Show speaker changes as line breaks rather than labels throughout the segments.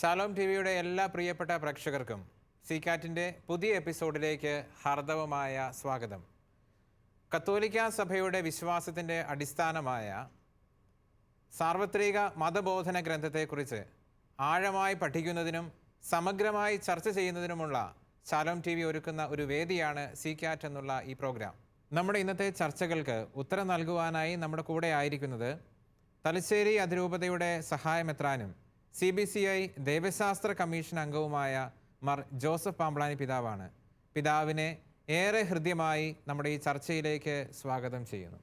Shalom T വിയുടെ എല്ലാ പ്രിയപ്പെട്ട പ്രേക്ഷകർക്കും സീക്കാറ്റിന്റെ പുതിയ എപ്പിസോഡിലേക്ക് ഹാർദവമായ സ്വാഗതം. കത്തോലിക്ക സഭയുടെ വിശ്വാസത്തിന്റെ അടിസ്ഥാനമായ സാർവത്രിക മതബോധന ഗ്രന്ഥത്തെക്കുറിച്ച് ആഴമായി പഠിക്കുന്നതിനും സമഗ്രമായി ചർച്ച ചെയ്യുന്നതിനുമുള്ള ശാലോം ടി വി ഒരുക്കുന്ന ഒരു വേദിയാണ് സീകാറ്റ് എന്നുള്ള ഈ പ്രോഗ്രാം. നമ്മുടെ ഇന്നത്തെ ചർച്ചകൾക്ക് ഉത്തരം നൽകുവാനായി നമ്മുടെ കൂടെ ആയിരിക്കുന്നത് തലശ്ശേരി അതിരൂപതയുടെ സഹായമെത്രാനും സി ബി സി ഐ ദൈവശാസ്ത്ര കമ്മീഷൻ അംഗവുമായ മർ ജോസഫ് പാമ്പ്ളാനി പിതാവാണ്. പിതാവിനെ ഏറെ ഹൃദ്യമായി നമ്മുടെ ഈ ചർച്ചയിലേക്ക് സ്വാഗതം ചെയ്യുന്നു.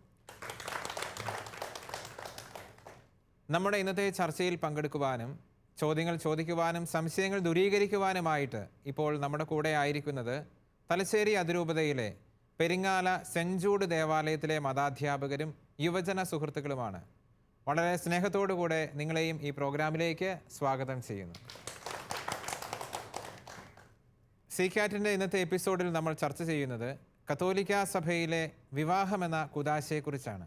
നമ്മുടെ ഇന്നത്തെ ചർച്ചയിൽ പങ്കെടുക്കുവാനും ചോദ്യങ്ങൾ ചോദിക്കുവാനും സംശയങ്ങൾ ദൂരീകരിക്കുവാനുമായിട്ട് ഇപ്പോൾ നമ്മുടെ കൂടെ ആയിരിക്കുന്നത് തലശ്ശേരി അതിരൂപതയിലെ പെരിങ്ങാല ജൂഡ് ദേവാലയത്തിലെ മതാധ്യാപകരും യുവജന സുഹൃത്തുക്കളുമാണ്. വളരെ സ്നേഹത്തോടുകൂടെ നിങ്ങളെയും ഈ പ്രോഗ്രാമിലേക്ക് സ്വാഗതം ചെയ്യുന്നു. സീക്കാറ്റിന്റെ ഇന്നത്തെ എപ്പിസോഡിൽ നമ്മൾ ചർച്ച ചെയ്യുന്നത് കത്തോലിക്ക സഭയിലെ വിവാഹമെന്ന കുതാശയെക്കുറിച്ചാണ്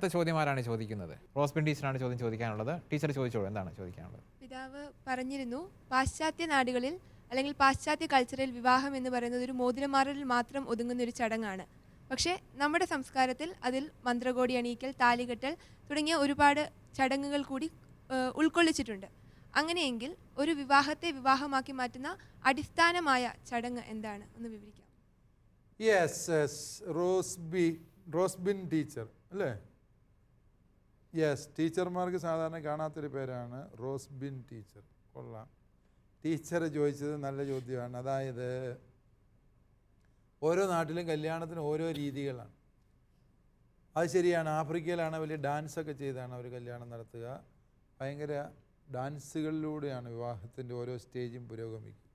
അടുത്ത ചോദ്യം ആരാണ് ചോദിക്കുന്നത്? റോസ്ബിൻ ടീച്ചറാണ് ചോദ്യം ചോദിക്കാനുള്ളത്. ടീച്ചർ ചോദിച്ചോളൂ എന്താണ് ചോദിക്കാനുള്ളത്?
പിതാവ് പറഞ്ഞിരുന്നു പാശ്ചാത്യ നാടുകളിൽ അല്ലെങ്കിൽ പാശ്ചാത്യ കൾച്ചറിൽ വിവാഹം എന്ന് പറയുന്നത് ഒരു മോതിരമാറിൽ മാത്രം ഒതുങ്ങുന്ന ഒരു ചടങ്ങാണ്. പക്ഷേ നമ്മുടെ സംസ്കാരത്തിൽ അതിൽ മന്ത്രകോടി അണിയിക്കൽ താലികെട്ടൽ തുടങ്ങിയ ഒരുപാട് ചടങ്ങുകൾ കൂടി ഉൾക്കൊള്ളിച്ചിട്ടുണ്ട്. അങ്ങനെയെങ്കിൽ ഒരു വിവാഹത്തെ വിവാഹമാക്കി മാറ്റുന്ന അടിസ്ഥാനമായ ചടങ്ങ് എന്താണ്? ഒന്ന് വിവരിക്കാം.
യെസ് യെസ് റോസ്ബി റോസ്ബിൻ ടീച്ചർ അല്ലേ? യെസ് ടീച്ചർമാർക്ക് സാധാരണ കാണാത്തൊരു പേരാണ് റോസ്ബിൻ ടീച്ചർ. കൊള്ളാം. ടീച്ചർ ചോദിച്ചത് നല്ല ചോദ്യമാണ്. അതായത് ഓരോ നാട്ടിലും കല്യാണത്തിന് ഓരോ രീതികളാണ്. അത് ശരിയാണ്. ആഫ്രിക്കയിലാണ് വലിയ ഡാൻസൊക്കെ ചെയ്താണ് അവർ കല്യാണം നടത്തുക. ഭയങ്കര ഡാൻസുകളിലൂടെയാണ് വിവാഹത്തിന്റെ ഓരോ സ്റ്റേജും പുരോഗമിക്കുക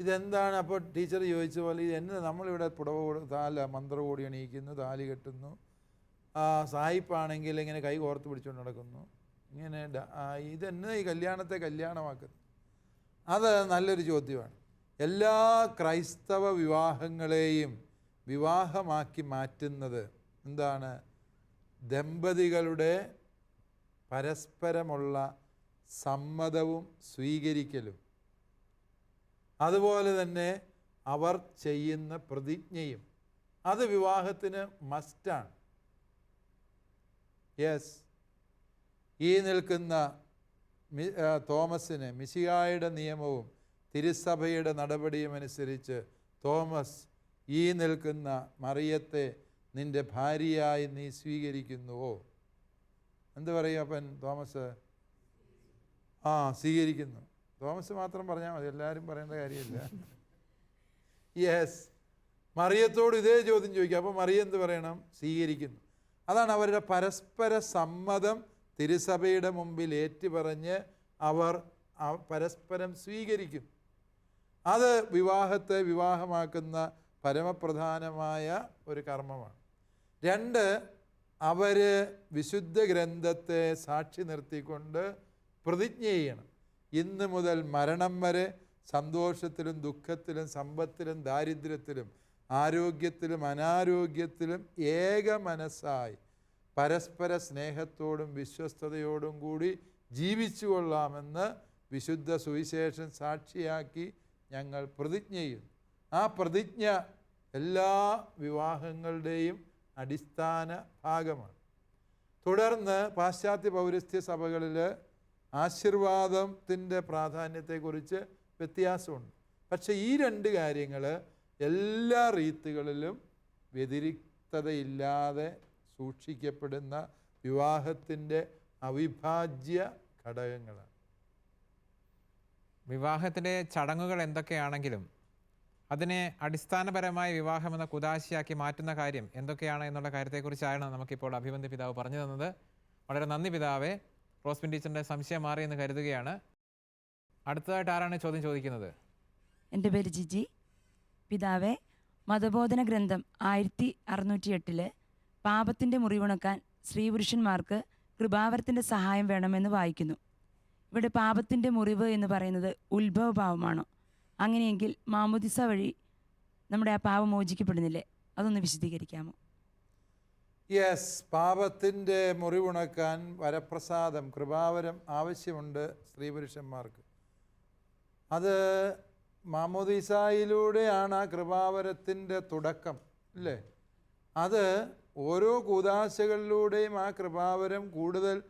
ഇതെന്താണ്? അപ്പോൾ ടീച്ചർ ചോദിച്ച പോലെ ഇത് എന്നെ നമ്മളിവിടെ പുടവ താല മന്ത്രകോടി അണിയിക്കുന്നു താലി കെട്ടുന്നു. സായിപ്പാണെങ്കിൽ ഇങ്ങനെ കൈ കോർത്ത് പിടിച്ചുകൊണ്ട് നടക്കുന്നു. ഇങ്ങനെ ഇതെന്നെ ഈ കല്യാണത്തെ കല്യാണമാക്കുന്നു അത് നല്ലൊരു ചോദ്യമാണ്. എല്ലാ ക്രൈസ്തവ വിവാഹങ്ങളെയും വിവാഹമാക്കി മാറ്റുന്നത് എന്താണ്? ദമ്പതികളുടെ പരസ്പരമുള്ള സമ്മതവും സ്വീകരിക്കലും. അതുപോലെ തന്നെ അവർ ചെയ്യുന്ന പ്രതിജ്ഞയും. അത് വിവാഹത്തിന് മസ്റ്റാണ് യെസ് ഈ നിൽക്കുന്ന തോമസിന് മിശിഹായുടെ നിയമവും തിരുസഭയുടെ നടപടിയും അനുസരിച്ച് തോമസ് ഈ നിൽക്കുന്ന മറിയത്തെ നിന്റെ ഭാര്യയായി നീ സ്വീകരിക്കുന്നുവോ? എന്ത് പറയും അപ്പൻ തോമസ്? ആ സ്വീകരിക്കുന്നു. തോമസ് മാത്രം പറഞ്ഞാൽ മതി എല്ലാവരും പറയേണ്ട കാര്യമില്ല. യെസ് മറിയത്തോട് ഇതേ ചോദ്യം ചോദിക്കുക അപ്പോൾ മറിയ എന്ത് പറയണം? സ്വീകരിക്കുന്നു. അതാണ് അവരുടെ പരസ്പര സമ്മതം തിരുസഭയുടെ മുമ്പിൽ ഏറ്റുപറഞ്ഞ് അവർ പരസ്പരം സ്വീകരിക്കും. അത് വിവാഹത്തെ വിവാഹമാക്കുന്ന പരമപ്രധാനമായ ഒരു കർമ്മമാണ്. രണ്ട് അവർ വിശുദ്ധ ഗ്രന്ഥത്തെ സാക്ഷി നിർത്തിക്കൊണ്ട് പ്രതിജ്ഞ ചെയ്യണം. ഇന്ന് മുതൽ മരണം വരെ സന്തോഷത്തിലും ദുഃഖത്തിലും സമ്പത്തിലും ദാരിദ്ര്യത്തിലും ആരോഗ്യത്തിലും അനാരോഗ്യത്തിലും ഏക മനസ്സായി പരസ്പര സ്നേഹത്തോടും വിശ്വസ്തയോടും കൂടി ജീവിച്ചു കൊള്ളാമെന്ന് വിശുദ്ധ സുവിശേഷം സാക്ഷിയാക്കി ഞങ്ങൾ പ്രതിജ്ഞ ചെയ്യുന്നു. ആ പ്രതിജ്ഞ എല്ലാ വിവാഹങ്ങളുടെയും അടിസ്ഥാന ഭാഗമാണ്. തുടർന്ന് പാശ്ചാത്യ പൗരസ്ത്യ സഭകളിൽ ആശീർവാദത്തിന്റെ പ്രാധാന്യത്തെക്കുറിച്ച് വ്യത്യാസമുണ്ട്. പക്ഷേ ഈ രണ്ട് കാര്യങ്ങൾ എല്ലാ റീത്തുകളിലും വ്യതിരിക്തതയില്ലാതെ സൂക്ഷിക്കപ്പെടുന്ന വിവാഹത്തിന്റെ അവിഭാജ്യ ഘടകങ്ങളാണ്.
വിവാഹത്തിന്റെ ചടങ്ങുകൾ എന്തൊക്കെയാണെങ്കിലും അതിനെ അടിസ്ഥാനപരമായി വിവാഹം എന്ന കുദാശിയാക്കി മാറ്റുന്ന കാര്യം എന്തൊക്കെയാണ് എന്നുള്ള കാര്യത്തെക്കുറിച്ചാണ് നമുക്കിപ്പോൾ അഭിബന്ധ പിതാവ് പറഞ്ഞു തന്നത്. വളരെ നന്ദി പിതാവേ. റോസ്മിൻ ടീച്ചറിന്റെ സംശയം മാറി എന്ന് കരുതുകയാണ്. അടുത്തതായിട്ട് ആരാണ് ചോദ്യം ചോദിക്കുന്നത്?
എന്റെ പേര് ജിജി. പിതാവേ മതബോധന ഗ്രന്ഥം ആയിരത്തി അറുന്നൂറ്റി എട്ടിൽ പാപത്തിന്റെ മുറിവുണക്കാൻ സ്ത്രീപുരുഷന്മാർക്ക് കൃപാവരത്തിന്റെ സഹായം വേണമെന്ന് വായിക്കുന്നു. ഇവിടെ പാപത്തിന്റെ മുറിവ് എന്ന് പറയുന്നത് ഉത്ഭവഭാവമാണോ. അങ്ങനെയെങ്കിൽ മാമുദിസ വഴി നമ്മുടെ ആ പാപം മോചിക്കപ്പെടുന്നില്ലേ? അതൊന്ന് വിശദീകരിക്കാമോ?
യെസ് പാപത്തിന്റെ മുറിവുണക്കാൻ വരപ്രസാദം കൃപാവരം ആവശ്യമുണ്ട് സ്ത്രീ പുരുഷന്മാർക്ക് അത് മാമോദീസായിലൂടെയാണ് ആ കൃപാവരത്തിന്റെ തുടക്കം അല്ലേ? അത് ഓരോ കൂതാശകളിലൂടെയും ആ കൃപാവരം കൂടുതൽ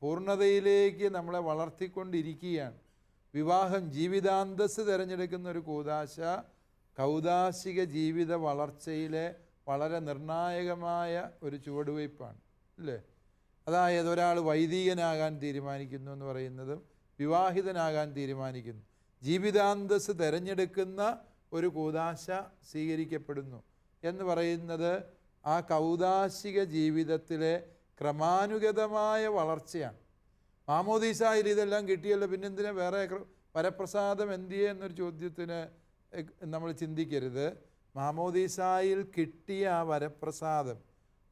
പൂർണതയിലേക്ക് നമ്മളെ വളർത്തിക്കൊണ്ടിരിക്കുകയാണ്. വിവാഹം ജീവിതാന്തസ് തിരഞ്ഞെടുക്കുന്ന ഒരു കൂതാശ കൗതാശിക ജീവിത വളർച്ചയിലെ വളരെ നിർണായകമായ ഒരു ചുവടുവയ്പ്പാണ് അല്ലേ? അതായത് ഒരാൾ വൈദികനാകാൻ തീരുമാനിക്കുന്നു എന്ന് പറയുന്നതും വിവാഹിതനാകാൻ തീരുമാനിക്കുന്നു. ജീവിതാന്തസ് തിരഞ്ഞെടുക്കുന്ന ഒരു കൂതാശ സ്വീകരിക്കപ്പെടുന്നു എന്ന് പറയുന്നത് ആ കൗദാശിക ജീവിതത്തിലെ ക്രമാനുഗതമായ വളർച്ചയാണ്. മാമോദീസായിൽ ഇതെല്ലാം കിട്ടിയല്ലോ പിന്നെന്തിനാ വേറെ വരപ്രസാദം എന്തിയെ എന്നൊരു ചോദ്യത്തിന് നമ്മൾ ചിന്തിക്കരുത്. മാമോദീസായിൽ കിട്ടിയ ആ വരപ്രസാദം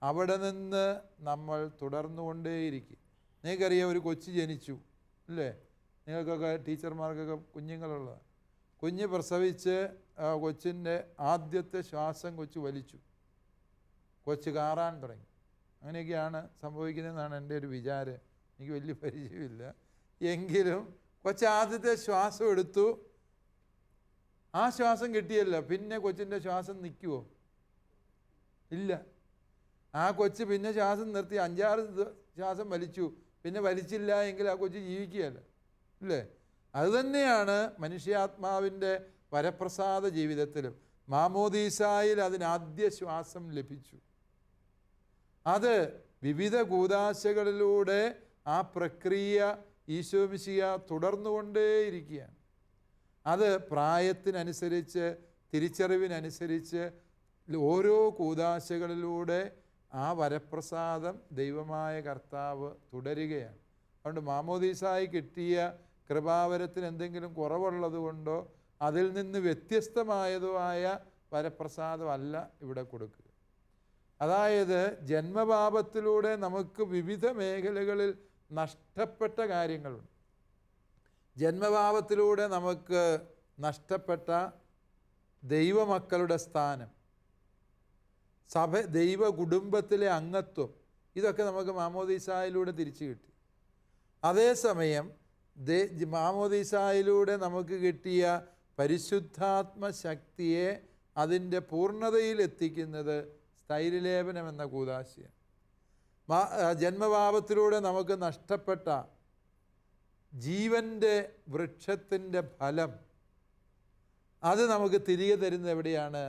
അവിടെ നിന്ന് നമ്മൾ തുടർന്നുകൊണ്ടേയിരിക്കും. നിങ്ങൾക്കറിയാം ഒരു കൊച്ചു ജനിച്ചു അല്ലേ? നിങ്ങൾക്കൊക്കെ ടീച്ചർമാർക്കൊക്കെ കുഞ്ഞുങ്ങളുള്ളതാണ്. കുഞ്ഞ് പ്രസവിച്ച് കൊച്ചിന്റെ ആദ്യത്തെ ശ്വാസം കൊച്ചു വലിച്ചു. കൊച്ച് കാറാൻ തുടങ്ങി. അങ്ങനെയൊക്കെയാണ് സംഭവിക്കുന്നതെന്നാണ് എന്റെ ഒരു വിചാരം. എനിക്ക് വലിയ പരിചയമില്ല. എങ്കിലും കൊച്ച് ആദ്യത്തെ ശ്വാസം എടുത്തു. ആ ശ്വാസം കിട്ടിയല്ലോ. പിന്നെ കൊച്ചിന്റെ ശ്വാസം നിൽക്കുമോ ഇല്ല. ആ കൊച്ച് പിന്നെ ശ്വാസം നിർത്തി. അഞ്ചാറ് ശ്വാസം വലിച്ചു. പിന്നെ വലിച്ചില്ല എങ്കിൽ ആ കൊച്ച് ജീവിക്കുകയല്ല. ഇല്ലേ? അതുതന്നെയാണ് മനുഷ്യാത്മാവിന്റെ വരപ്രസാദ ജീവിതത്തിലും. മാമോദീസായിൽ അതിനാദ്യ ശ്വാസം ലഭിച്ചു. അത് വിവിധ കൂതാശകളിലൂടെ ആ പ്രക്രിയ ഈശോമിശിയ തുടർന്നുകൊണ്ടേയിരിക്കുകയാണ്. അത് പ്രായത്തിനനുസരിച്ച് തിരിച്ചറിവിനനുസരിച്ച് ഓരോ കൂതാശകളിലൂടെ ആ വരപ്രസാദം ദൈവമായ കർത്താവ് തുടരുകയാണ്. അതുകൊണ്ട് മാമോദീസായി കിട്ടിയ കൃപാവരത്തിന് എന്തെങ്കിലും കുറവുള്ളത് കൊണ്ടോ അതിൽ നിന്ന് വ്യത്യസ്തമായതുമായ വരപ്രസാദമല്ല ഇവിടെ കൊടുക്കുക. അതായത് ജന്മപാപത്തിലൂടെ നമുക്ക് വിവിധ മേഖലകളിൽ നഷ്ടപ്പെട്ട കാര്യങ്ങളുണ്ട്. ജന്മപാപത്തിലൂടെ നമുക്ക് നഷ്ടപ്പെട്ട ദൈവമക്കളുടെ സ്ഥാനം സഭ ദൈവ കുടുംബത്തിലെ അംഗത്വം ഇതൊക്കെ നമുക്ക് മാമോദീസായിലൂടെ തിരിച്ചു കിട്ടി. അതേസമയം ദേ മാമോദീസായിലൂടെ നമുക്ക് കിട്ടിയ പരിശുദ്ധാത്മ ശക്തിയെ അതിന്റെ പൂർണതയിൽ എത്തിക്കുന്നത് സ്ഥൈര്യലേപനം എന്ന കൂതാശയം ജന്മപാപത്തിലൂടെ നമുക്ക് നഷ്ടപ്പെട്ട ജീവന്റെ വൃക്ഷത്തിന്റെ ഫലം അത് നമുക്ക് തിരികെ തരുന്നത് എവിടെയാണ്?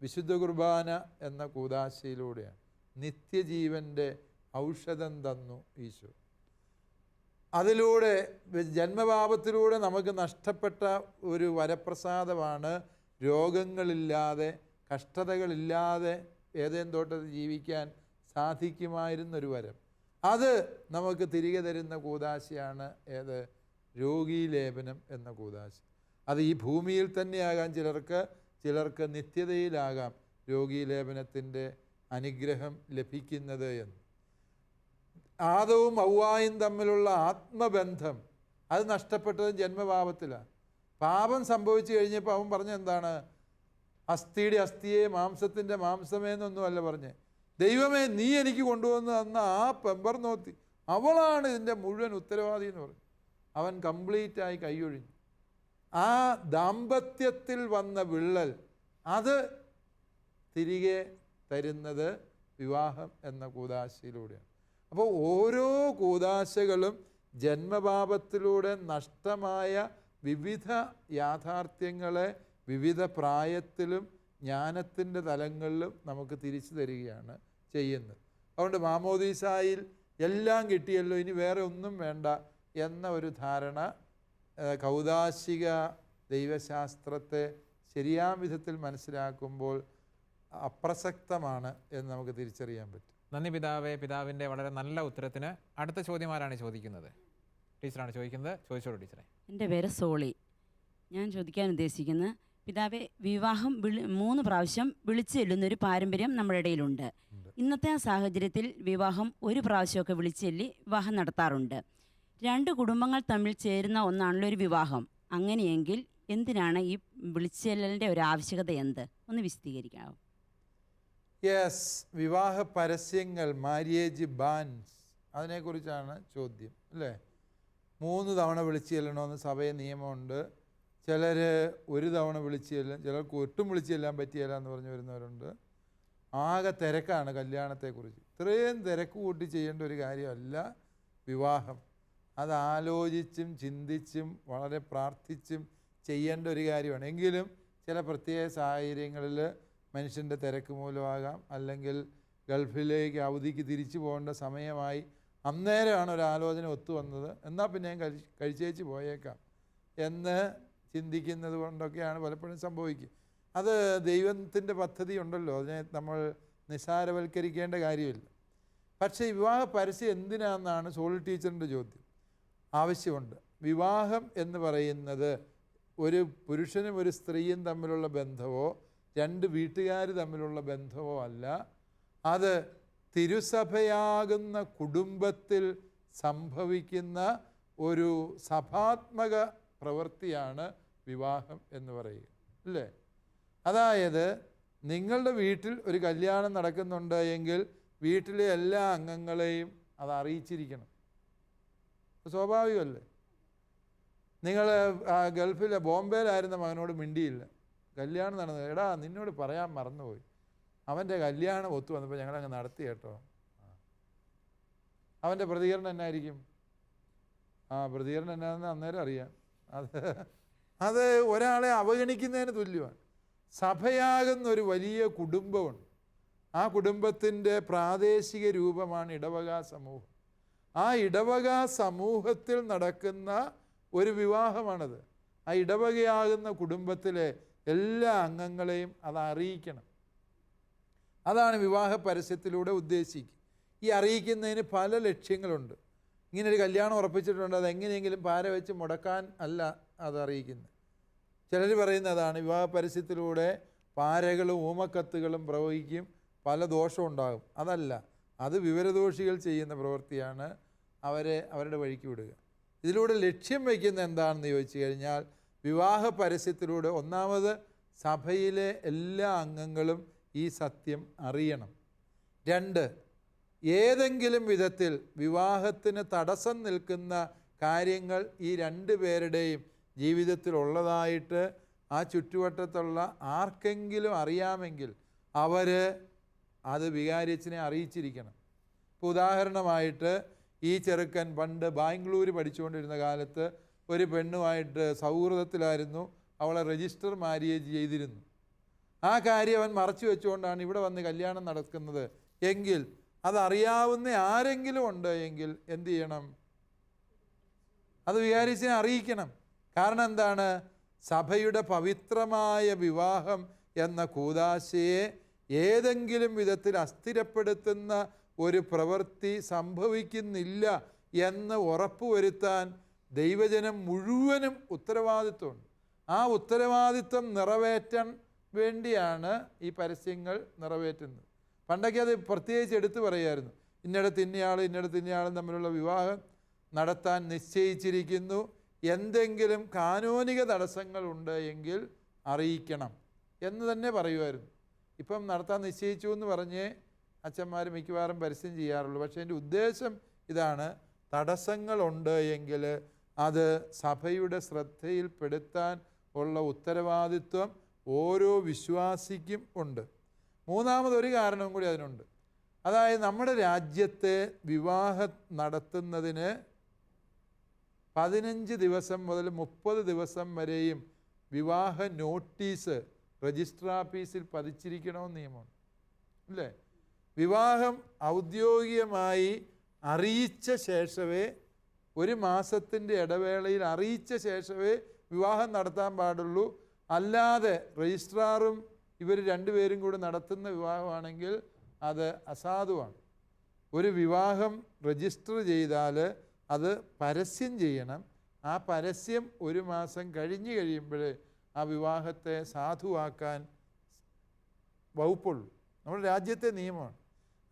വിശുദ്ധ കുർബാന എന്ന കൂതാശയിലൂടെയാണ് നിത്യജീവന്റെ ഔഷധം തന്നു ഈശോ. അതിലൂടെ ജന്മപാപത്തിലൂടെ നമുക്ക് നഷ്ടപ്പെട്ട ഒരു വരപ്രസാദമാണ് രോഗങ്ങളില്ലാതെ കഷ്ടതകളില്ലാതെ ഏതേം തോട്ടത്തിൽ ജീവിക്കാൻ സാധിക്കുമായിരുന്നൊരു വരം. അത് നമുക്ക് തിരികെ തരുന്ന കൂതാശയാണ് ഏത്? രോഗീലേപനം എന്ന കൂതാശ. അത് ഈ ഭൂമിയിൽ തന്നെയാകാം ചിലർക്ക് ചിലർക്ക് നിത്യതയിലാകാം രോഗീലേപനത്തിന്റെ അനുഗ്രഹം ലഭിക്കുന്നത് എന്ന്. ആദവും ഔവായും തമ്മിലുള്ള ആത്മബന്ധം അത് നഷ്ടപ്പെട്ടത് ജന്മപാപത്തിലാണ്. പാപം സംഭവിച്ചു കഴിഞ്ഞപ്പോൾ അവൻ പറഞ്ഞ എന്താണ്? അസ്ഥിയുടെ അസ്ഥിയെ മാംസത്തിന്റെ മാംസമേ എന്നൊന്നുമല്ല പറഞ്ഞ്. ദൈവമേ നീ എനിക്ക് കൊണ്ടുവന്ന് തന്ന ആ പെമ്പർ നോത്തി അവളാണ് ഇതിന്റെ മുഴുവൻ ഉത്തരവാദി എന്ന് പറഞ്ഞു. അവൻ കംപ്ലീറ്റായി കൈയൊഴിഞ്ഞു. ആ ദാമ്പത്യത്തിൽ വന്ന വിള്ളൽ അത് തിരികെ തരുന്നത് വിവാഹം എന്ന കൂതാശയിലൂടെയാണ് അപ്പോൾ ഓരോ കൂതാശകളും ജന്മപാപത്തിലൂടെ നഷ്ടമായ വിവിധ യാഥാർത്ഥ്യങ്ങളെ വിവിധ പ്രായത്തിലും ജ്ഞാനത്തിന്റെ തലങ്ങളിലും നമുക്ക് തിരിച്ചു തരികയാണ് ചെയ്യുന്നത്. അതുകൊണ്ട് മാമോദീസായിൽ എല്ലാം കിട്ടിയല്ലോ ഇനി വേറെ ഒന്നും വേണ്ട എന്ന ഒരു ധാരണ കൗദാശിക കൗതാശിക ദൈവശാസ്ത്രത്തെ ശരിയാം വിധത്തിൽ മനസ്സിലാക്കുമ്പോൾ അപ്രസക്തമാണ് എന്ന് നമുക്ക് തിരിച്ചറിയാൻ പറ്റും.
നന്ദി പിതാവേ പിതാവിന്റെ വളരെ നല്ല ഉത്തരത്തിന് അടുത്ത ചോദ്യം ആരാണ് ചോദിക്കുന്നത്? ടീച്ചറാണ് ചോദിക്കുന്നത്. ചോദിച്ചോളൂ ടീച്ചറെ.
എന്റെ പേര് സോളി.
ഞാൻ ചോദിക്കാൻ ഉദ്ദേശിക്കുന്നത് പിതാവെ വിവാഹം വിളി മൂന്ന് പ്രാവശ്യം വിളിച്ചു ചെല്ലുന്നൊരു പാരമ്പര്യം നമ്മുടെ ഇടയിലുണ്ട്. ഇന്നത്തെ ആ സാഹചര്യത്തിൽ വിവാഹം ഒരു പ്രാവശ്യമൊക്കെ വിളിച്ചു ചെല്ലി വിവാഹം നടത്താറുണ്ട്. രണ്ട് കുടുംബങ്ങൾ തമ്മിൽ ചേരുന്ന ഒന്നാണല്ലോ ഒരു വിവാഹം. അങ്ങനെയെങ്കിൽ എന്തിനാണ് ഈ വിളിച്ചു ചെല്ലലിന്റെ ഒരു ആവശ്യകത എന്ത്? ഒന്ന് വിശദീകരിക്കാമോ
യെസ് വിവാഹ പരസ്യങ്ങൾ മാര്യേജ് ബാൻസ് അതിനെക്കുറിച്ചാണ് ചോദ്യം അല്ലേ? മൂന്ന് തവണ വിളിച്ചു ചെല്ലണമെന്ന് സഭയെ നിയമമുണ്ട്. ചിലർ ഒരു തവണ വിളിച്ചു ചെല്ലാം ചിലർക്ക് ഒട്ടും വിളിച്ചു ചെല്ലാൻ പറ്റിയല്ല എന്ന് പറഞ്ഞു വരുന്നവരുണ്ട്. ആകെ തിരക്കാണ് കല്യാണത്തെക്കുറിച്ച്. ഇത്രയും തിരക്ക് കൂട്ടി ചെയ്യേണ്ട ഒരു കാര്യമല്ല വിവാഹം. അത് ആലോചിച്ചും ചിന്തിച്ചും വളരെ പ്രാർത്ഥിച്ചും ചെയ്യേണ്ട ഒരു കാര്യമാണ്. എങ്കിലും ചില പ്രത്യേക സാഹചര്യങ്ങളിൽ മനുഷ്യന്റെ തിരക്ക് മൂലമാകാം അല്ലെങ്കിൽ ഗൾഫിലേക്ക് അവധിക്ക് തിരിച്ചു പോകേണ്ട സമയമായി അന്നേരമാണ് ഒരു ആലോചന ഒത്തു വന്നത്. എന്നാൽ പിന്നെ ഞാൻ കഴി കഴിച്ചേച്ച് പോയേക്കാം എന്ന് ചിന്തിക്കുന്നത് കൊണ്ടൊക്കെയാണ് പലപ്പോഴും സംഭവിക്കുക. അത് ദൈവത്തിന്റെ പദ്ധതി ഉണ്ടല്ലോ അതിനെ നമ്മൾ നിസാരവൽക്കരിക്കേണ്ട കാര്യമില്ല. പക്ഷേ വിവാഹ പരസ്യം എന്തിനാണെന്നാണ് സോൾ ടീച്ചറിന്റെ ചോദ്യം. ആവശ്യമുണ്ട്. വിവാഹം എന്ന് പറയുന്നത് ഒരു പുരുഷനും ഒരു സ്ത്രീയും തമ്മിലുള്ള ബന്ധമോ രണ്ട് വീട്ടുകാർ തമ്മിലുള്ള ബന്ധമോ അല്ല. അത് തിരുസഭയാകുന്ന കുടുംബത്തിൽ സംഭവിക്കുന്ന ഒരു സഭാത്മക പ്രവൃത്തിയാണ് വിവാഹം എന്ന് പറയുക. അല്ലേ? അതായത് നിങ്ങളുടെ വീട്ടിൽ ഒരു കല്യാണം നടക്കുന്നുണ്ട് എങ്കിൽ വീട്ടിലെ എല്ലാ അംഗങ്ങളെയും അത് അറിയിച്ചിരിക്കണം. സ്വാഭാവികമല്ലേ? നിങ്ങൾ ഗൾഫിലെ ബോംബെയിലായിരുന്ന മകനോട് മിണ്ടിയില്ല. കല്യാണം നടന്നത് എടാ നിന്നോട് പറയാൻ മറന്നുപോയി. അവന്റെ കല്യാണം ഒത്തു വന്നപ്പോൾ ഞങ്ങളങ്ങ് നടത്തി കേട്ടോ. അവന്റെ പ്രതികരണം എന്നായിരിക്കും? ആ പ്രതികരണം എന്നാന്ന് അന്നേരം അറിയാം. അത് അത് ഒരാളെ അവഗണിക്കുന്നതിന് തുല്യമാണ്. സഭയാകുന്ന ഒരു വലിയ കുടുംബമുണ്ട്. ആ കുടുംബത്തിന്റെ പ്രാദേശിക രൂപമാണ് ഇടവക സമൂഹം. ആ ഇടവക സമൂഹത്തിൽ നടക്കുന്ന ഒരു വിവാഹമാണത്. ആ ഇടവകയാകുന്ന കുടുംബത്തിലെ എല്ലാ അംഗങ്ങളെയും അത് അറിയിക്കണം. അതാണ് വിവാഹ പരസ്യത്തിലൂടെ ഉദ്ദേശിക്കുക. ഈ അറിയിക്കുന്നതിന് പല ലക്ഷ്യങ്ങളുണ്ട്. ഇങ്ങനെ ഒരു കല്യാണം ഉറപ്പിച്ചിട്ടുണ്ട്. അത് എങ്ങനെയെങ്കിലും പാര വെച്ച് മുടക്കാൻ അല്ല അത് അറിയിക്കുന്നത്. ചിലർ പറയുന്നതാണ് വിവാഹ പരസ്യത്തിലൂടെ പാരകളും ഊമക്കത്തുകളും പ്രവഹിക്കും പല ദോഷവും ഉണ്ടാകും. അതല്ല അത് വിവരദോഷികൾ ചെയ്യുന്ന പ്രവൃത്തിയാണ് അവരെ അവരുടെ വഴിക്ക് വിടുക. ഇതിലൂടെ ലക്ഷ്യം വയ്ക്കുന്ന എന്താണെന്ന് ചോദിച്ചു കഴിഞ്ഞാൽ വിവാഹ പരസ്യത്തിലൂടെ ഒന്നാമത് സഭയിലെ എല്ലാ അംഗങ്ങളും ഈ സത്യം അറിയണം. രണ്ട് ഏതെങ്കിലും വിധത്തിൽ വിവാഹത്തിന് തടസ്സം നിൽക്കുന്ന കാര്യങ്ങൾ ഈ രണ്ട് പേരുടെയും ജീവിതത്തിൽ ഉള്ളതായിട്ട് ആ ചുറ്റുവട്ടത്തുള്ള ആർക്കെങ്കിലും അറിയാമെങ്കിൽ അവർ അത് വികാരിച്ചിനെ അറിയിച്ചിരിക്കണം. ഇപ്പോൾ ഉദാഹരണമായിട്ട് ഈ ചെറുക്കൻ പണ്ട് ബാംഗ്ലൂർ പഠിച്ചുകൊണ്ടിരുന്ന കാലത്ത് ഒരു പെണ്ണുമായിട്ട് സൗഹൃദത്തിലായിരുന്നു. അവളെ രജിസ്റ്റർ മാര്യേജ് ചെയ്തിരുന്നു. ആ കാര്യം അവൻ മറച്ചു വെച്ചുകൊണ്ടാണ് ഇവിടെ വന്ന് കല്യാണം നടക്കുന്നത്. എങ്കിൽ അതറിയാവുന്ന ആരെങ്കിലും ഉണ്ട് എങ്കിൽ എന്ത് ചെയ്യണം? അത് വികാരിച്ചിനെ അറിയിക്കണം. കാരണം എന്താണ്? സഭയുടെ പവിത്രമായ വിവാഹം എന്ന കൂതാശയെ ഏതെങ്കിലും വിധത്തിൽ അസ്ഥിരപ്പെടുത്തുന്ന ഒരു പ്രവൃത്തി സംഭവിക്കുന്നില്ല എന്ന് ഉറപ്പുവരുത്താൻ ദൈവജനം മുഴുവനും ഉത്തരവാദിത്വമുണ്ട്. ആ ഉത്തരവാദിത്വം നിറവേറ്റാൻ വേണ്ടിയാണ് ഈ പരസ്യങ്ങൾ നിറവേറ്റുന്നത്. പണ്ടൊക്കെ അത് പ്രത്യേകിച്ച് എടുത്തു പറയുമായിരുന്നു ഇന്നിടത്ത് ഇന്നയാൾ ഇന്നിടത്ത് ഇന്നയാളും തമ്മിലുള്ള വിവാഹം നടത്താൻ നിശ്ചയിച്ചിരിക്കുന്നു. എന്തെങ്കിലും കാനോനിക തടസ്സങ്ങളുണ്ട് എങ്കിൽ അറിയിക്കണം എന്ന് തന്നെ പറയുമായിരുന്നു. ഇപ്പം നടത്താൻ നിശ്ചയിച്ചു എന്ന് പറഞ്ഞ് അച്ഛന്മാർ മിക്കവാറും പരസ്യം ചെയ്യാറുള്ളൂ. പക്ഷേ എന്റെ ഉദ്ദേശം ഇതാണ് തടസ്സങ്ങളുണ്ട് എങ്കിൽ അത് സഭയുടെ ശ്രദ്ധയിൽപ്പെടുത്താൻ ഉള്ള ഉത്തരവാദിത്വം ഓരോ വിശ്വാസിക്കും ഉണ്ട്. മൂന്നാമതൊരു കാരണവും കൂടി അതിനുണ്ട്. അതായത് നമ്മുടെ രാജ്യത്തെ വിവാഹം നടത്തുന്നതിന് പതിനഞ്ച് ദിവസം മുതൽ മുപ്പത് ദിവസം വരെയും വിവാഹ നോട്ടീസ് രജിസ്റ്റർ ഓഫീസിൽ പതിച്ചിരിക്കണമെന്ന് നിയമമുണ്ട്. അല്ലേ? വിവാഹം ഔദ്യോഗികമായി അറിയിച്ച ശേഷമേ ഒരു മാസത്തിന്റെ ഇടവേളയിൽ അറിയിച്ച ശേഷമേ വിവാഹം നടത്താൻ പാടുള്ളൂ. അല്ലാതെ രജിസ്ട്രാറും ഇവർ രണ്ടുപേരും കൂടെ നടത്തുന്ന വിവാഹമാണെങ്കിൽ അത് അസാധുവാണ്. ഒരു വിവാഹം രജിസ്റ്റർ ചെയ്താൽ അത് പരസ്യം ചെയ്യണം. ആ പരസ്യം ഒരു മാസം കഴിഞ്ഞ് കഴിയുമ്പോൾ ആ വിവാഹത്തെ സാധുവാക്കാൻ വകുപ്പുള്ളൂ. നമ്മുടെ രാജ്യത്തെ നിയമമാണ്.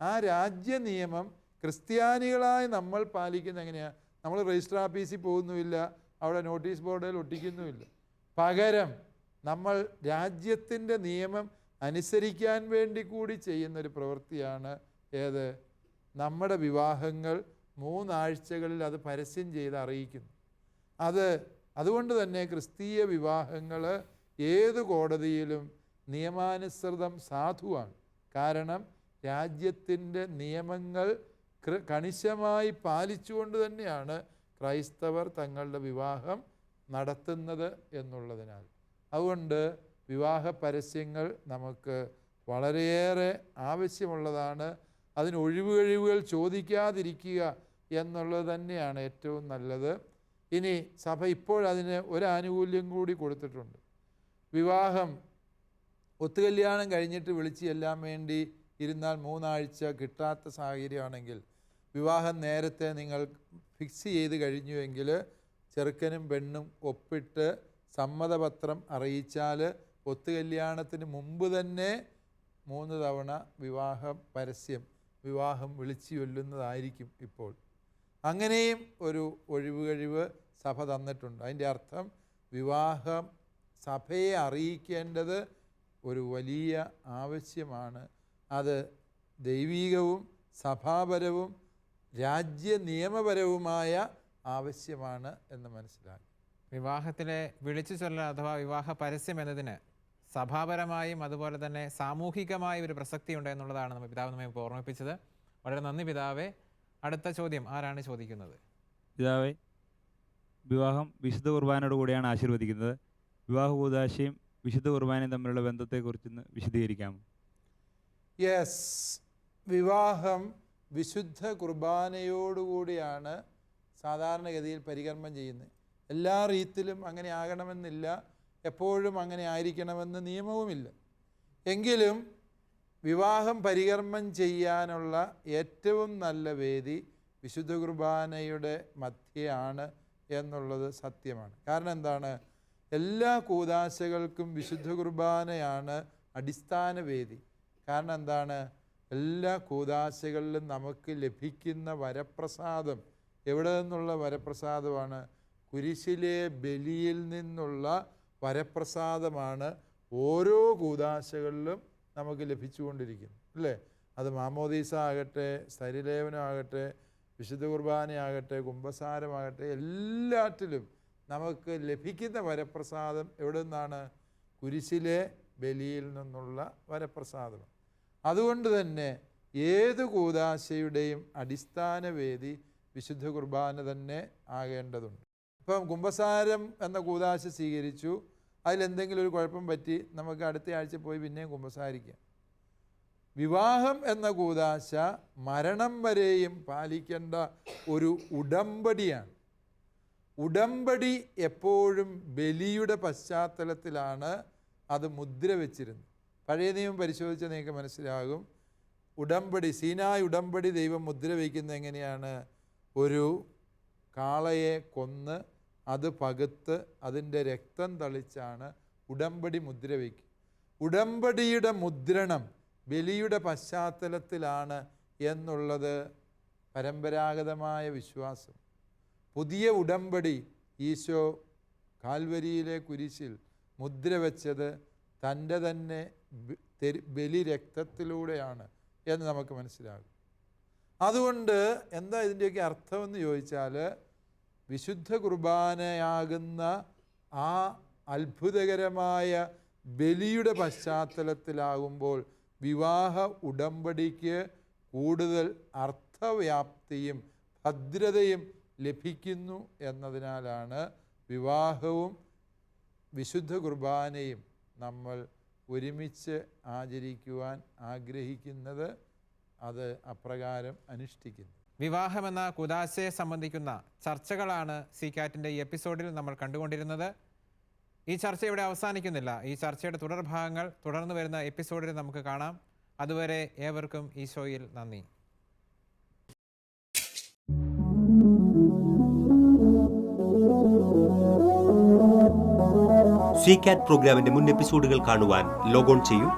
ആ രാജ്യ നിയമം ക്രിസ്ത്യാനികളായി നമ്മൾ പാലിക്കുന്ന എങ്ങനെയാണ് നമ്മൾ രജിസ്റ്റർ ഓഫീസിൽ പോകുന്നുമില്ല അവിടെ നോട്ടീസ് ബോർഡിൽ ഒട്ടിക്കുന്നുമില്ല. പകരം നമ്മൾ രാജ്യത്തിന്റെ നിയമം അനുസരിക്കാൻ വേണ്ടി കൂടി ചെയ്യുന്നൊരു പ്രവൃത്തിയാണ് ഏത്? നമ്മുടെ വിവാഹങ്ങൾ മൂന്നാഴ്ചകളിൽ അത് പരസ്യം ചെയ്ത് അറിയിക്കുന്നു. അത് അതുകൊണ്ട് തന്നെ ക്രിസ്തീയ വിവാഹങ്ങൾ ഏത് കോടതിയിലും നിയമാനുസൃതം സാധുവാണ്. കാരണം രാജ്യത്തിന്റെ നിയമങ്ങൾ കണിശമായി പാലിച്ചുകൊണ്ട് തന്നെയാണ് ക്രൈസ്തവർ തങ്ങളുടെ വിവാഹം നടത്തുന്നത് എന്നുള്ളതിനാൽ. അതുകൊണ്ട് വിവാഹ പരസ്യങ്ങൾ നമുക്ക് വളരെയേറെ ആവശ്യമുള്ളതാണ്. അതിന് ഒഴിവുകഴിവുകൾ ചോദിക്കാതിരിക്കുക എന്നുള്ളത് തന്നെയാണ് ഏറ്റവും നല്ലത്. ഇനി സഭ ഇപ്പോഴതിന് ഒരാനുകൂല്യം കൂടി കൊടുത്തിട്ടുണ്ട്. വിവാഹം ഒത്തുകല്യാണം കഴിഞ്ഞിട്ട് വിളിച്ച് ചെല്ലാൻ വേണ്ടി ഇരുന്നാൽ മൂന്നാഴ്ച കിട്ടാത്ത സാഹചര്യമാണെങ്കിൽ വിവാഹം നേരത്തെ നിങ്ങൾ ഫിക്സ് ചെയ്ത് കഴിഞ്ഞുവെങ്കിൽ ചെറുക്കനും പെണ്ണും ഒപ്പിട്ട് സമ്മതപത്രം അറിയിച്ചാൽ ഒത്തുകല്യാണത്തിന് മുമ്പ് തന്നെ മൂന്ന് തവണ വിവാഹം പരസ്യം വിവാഹം വിളിച്ചു ചൊല്ലുന്നതായിരിക്കും ഇപ്പോൾ. അങ്ങനെയും ഒരു ഒഴിവ് കഴിവ് സഭ തന്നിട്ടുണ്ട്. അതിന്റെ അർത്ഥം വിവാഹം സഭയെ അറിയിക്കേണ്ടത് ഒരു വലിയ ആവശ്യമാണ്. അത് ദൈവീകവും സഭാപരവും രാജ്യ നിയമപരവുമായ ആവശ്യമാണ് എന്ന് മനസ്സിലാക്കി.
വിവാഹത്തിലെ വിളിച്ചു ചൊല്ലൽ അഥവാ വിവാഹ പരസ്യം എന്നതിന് സഭാപരമായും അതുപോലെ തന്നെ സാമൂഹികമായ ഒരു പ്രസക്തിയുണ്ട് എന്നുള്ളതാണ് നമ്മൾ പിതാവ് നമ്മെ ഇപ്പോൾ ഓർമ്മിപ്പിച്ചത്. വളരെ നന്ദി പിതാവേ. അടുത്ത ചോദ്യം ആരാണ് ചോദിക്കുന്നത്?
പിതാവേ വിവാഹം വിശുദ്ധ കുർബാനയോട് കൂടിയാണ് ആശീർവദിക്കുന്നത്. വിവാഹ കൂതാശയും വിശുദ്ധ കുർബാനയും തമ്മിലുള്ള ബന്ധത്തെക്കുറിച്ച് വിശദീകരിക്കാമോ?
യെസ് വിവാഹം വിശുദ്ധ കുർബാനയോടുകൂടിയാണ് സാധാരണഗതിയിൽ പരികർമ്മം ചെയ്യുന്നത്. എല്ലാ റീത്തിലും അങ്ങനെ ആകണമെന്നില്ല. എപ്പോഴും അങ്ങനെ ആയിരിക്കണമെന്ന് നിയമവുമില്ല. എങ്കിലും വിവാഹം പരികർമ്മം ചെയ്യാനുള്ള ഏറ്റവും നല്ല വേദി വിശുദ്ധ കുർബാനയുടെ മധ്യയാണ് എന്നുള്ളത് സത്യമാണ്. കാരണം എന്താണ്? എല്ലാ കൂതാശകൾക്കും വിശുദ്ധ കുർബാനയാണ് അടിസ്ഥാന വേദി. കാരണം എന്താണ്? എല്ലാ കൂതാശകളിലും നമുക്ക് ലഭിക്കുന്ന വരപ്രസാദം എവിടെ നിന്നുള്ള വരപ്രസാദമാണ്? കുരിശിലെ ബലിയിൽ നിന്നുള്ള വരപ്രസാദമാണ് ഓരോ കൂതാശകളിലും നമുക്ക് ലഭിച്ചുകൊണ്ടിരിക്കുന്നത് അല്ലേ? അത് മാമോദീസ ആകട്ടെ സ്ഥരിലേവനമാകട്ടെ വിശുദ്ധ കുർബാനയാകട്ടെ കുംഭസാരമാകട്ടെ എല്ലാറ്റിലും നമുക്ക് ലഭിക്കുന്ന വരപ്രസാദം എവിടെ നിന്നാണ് കുരിശിലെ ബലിയിൽ നിന്നുള്ള വരപ്രസാദം അതുകൊണ്ട് തന്നെ ഏത് കൂതാശയുടെയും അടിസ്ഥാന വേദി വിശുദ്ധ കുർബാന തന്നെ ആകേണ്ടതുണ്ട്. ഇപ്പം കുംഭസാരം എന്ന കൂതാശ സ്വീകരിച്ചു. അതിലെന്തെങ്കിലും ഒരു കുഴപ്പം പറ്റി നമുക്ക് അടുത്ത ആഴ്ച പോയി പിന്നെയും കുംഭസാരിക്കാം വിവാഹം എന്ന കൂതാശ മരണം വരെയും പാലിക്കേണ്ട ഒരു ഉടമ്പടിയാണ്. ഉടമ്പടി എപ്പോഴും ബലിയുടെ പശ്ചാത്തലത്തിലാണ് അത് മുദ്ര വെച്ചിരുന്നത്. പഴയ നിയമം പരിശോധിച്ചാൽ നിങ്ങൾക്ക് മനസ്സിലാകും. ഉടമ്പടി സീനായ് ഉടമ്പടി ദൈവം മുദ്ര വയ്ക്കുന്നത് എങ്ങനെയാണ്? ഒരു കാളയെ കൊന്ന് അത് പകുത്ത് അതിന്റെ രക്തം തളിച്ചാണ് ഉടമ്പടി മുദ്ര വയ്ക്കുക ഉടമ്പടിയുടെ മുദ്രണം ബലിയുടെ പശ്ചാത്തലത്തിലാണ് എന്നുള്ളത് പരമ്പരാഗതമായ വിശ്വാസം. പുതിയ ഉടമ്പടി ഈശോ കാൽവരിയിലെ കുരിശിൽ മുദ്ര വെച്ചത് തന്റെ തന്നെ ബലി രക്തത്തിലൂടെയാണ് എന്ന് നമുക്ക് മനസ്സിലാകും. അതുകൊണ്ട് എന്താ ഇതിന്റെയൊക്കെ അർത്ഥമെന്ന് ചോദിച്ചാൽ വിശുദ്ധ കുർബാനയാകുന്ന ആ അത്ഭുതകരമായ ബലിയുടെ പശ്ചാത്തലത്തിലാകുമ്പോൾ വിവാഹ ഉടമ്പടിക്ക് കൂടുതൽ അർത്ഥവ്യാപ്തിയും ഭദ്രതയും ലഭിക്കുന്നു എന്നതിനാലാണ് വിവാഹവും വിശുദ്ധ കുർബാനയും നമ്മൾ ഒരുമിച്ച് ആചരിക്കുവാൻ ആഗ്രഹിക്കുന്നത്. അത് അപ്രകാരം അനുഷ്ഠിക്കുന്നു.
വിവാഹമെന്ന കുദാശയെ സംബന്ധിക്കുന്ന ചർച്ചകളാണ് സി കാറ്റിന്റെ ഈ എപ്പിസോഡിൽ നമ്മൾ കണ്ടുകൊണ്ടിരുന്നത്. ഈ ചർച്ച ഇവിടെ അവസാനിക്കുന്നില്ല. ഈ ചർച്ചയുടെ തുടർഭാഗങ്ങൾ തുടർന്ന് വരുന്ന എപ്പിസോഡിൽ നമുക്ക് കാണാം. അതുവരെ ഏവർക്കും ഈ
ഷോയിൽ നന്ദി. സി കാറ്റ് പ്രോഗ്രാമിന്റെ മുൻ എപ്പിസോഡുകൾ കാണുവാൻ ലോഗോൺ ചെയ്യൂ.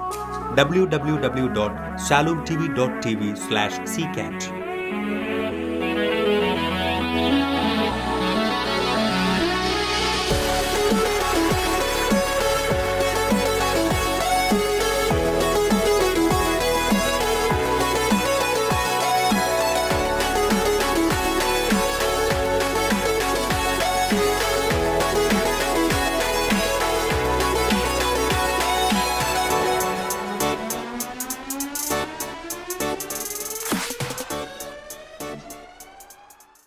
W W W dot T V dot T V slash C cat.